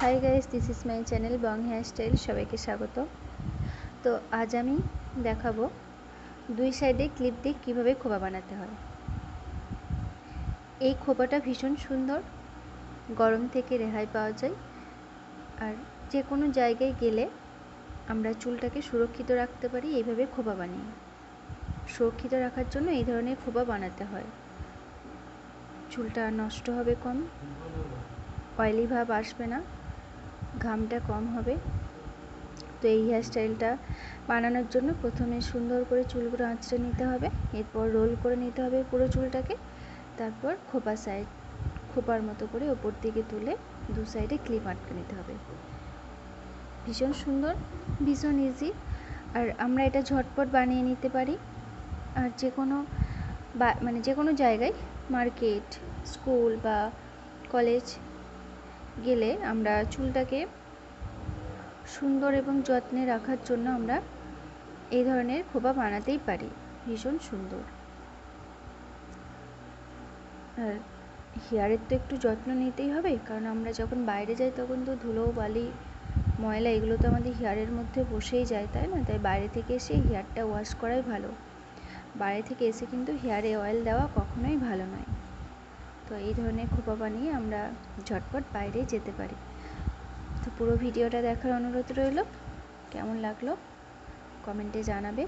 Hi guys this is my channel Bong hair style সবাইকে স্বাগত। তো আজ আমি দেখাবো দুই সাইডে ক্লিপ দিয়ে কীভাবে খোপা বানাতে হয়। এই খোপাটা ভীষণ সুন্দর, গরম থেকে রেহাই পাওয়া যায়। আর যে কোনো জায়গায় গেলে আমরা চুলটাকে সুরক্ষিত রাখতে পারি, এইভাবে খোপা বানিয়ে। সুরক্ষিত রাখার জন্য এই ধরনের খোপা বানাতে হয়। চুলটা নষ্ট হবে কম। অয়েলি ভাব আসবে না, ঘামটা কম হবে। তো এই হেয়ার স্টাইলটা বানানোর জন্য প্রথমে সুন্দর করে চুলগুলো আঁচড়ে নিতে হবে, এরপর রোল করে নিতে হবে পুরো চুলটাকে, তারপর খোপা সাইড খোপার মতো করে ওপর দিকে তুলে দু সাইডে ক্লিপ আটকে নিতে হবে। ভীষণ সুন্দর, ভীষণ ইজি আর আমরা এটা ঝটপট বানিয়ে নিতে পারি। আর যে কোনো মানে যে কোনো জায়গায় মার্কেট স্কুল বা কলেজ গেলে আমরা চুলটাকে সুন্দর এবং যত্নে রাখার জন্য আমরা এই ধরনের খোপা বানাতেই পারি। ভীষণ সুন্দর। আর হেয়ারের তো একটু যত্ন নিতেই হবে, কারণ আমরা যখন বাইরে যাই তখন তো ধুলো, বালি, ময়লা এগুলো তো আমাদের হেয়ারের মধ্যে বসেই যায়, তাই না? তাই বাইরে থেকে এসে হেয়ারটা ওয়াশ করাই ভালো। বাইরে থেকে এসে কিন্তু হেয়ারে অয়েল দেওয়া কখনোই ভালো নয়। তো এই ধরনের খোপা বানিয়ে আমরা ঝটপট বাইরে যেতে পারি। তো পুরো ভিডিওটা দেখার অনুরোধ রইল। কেমন লাগল? কমেন্টে জানাবে।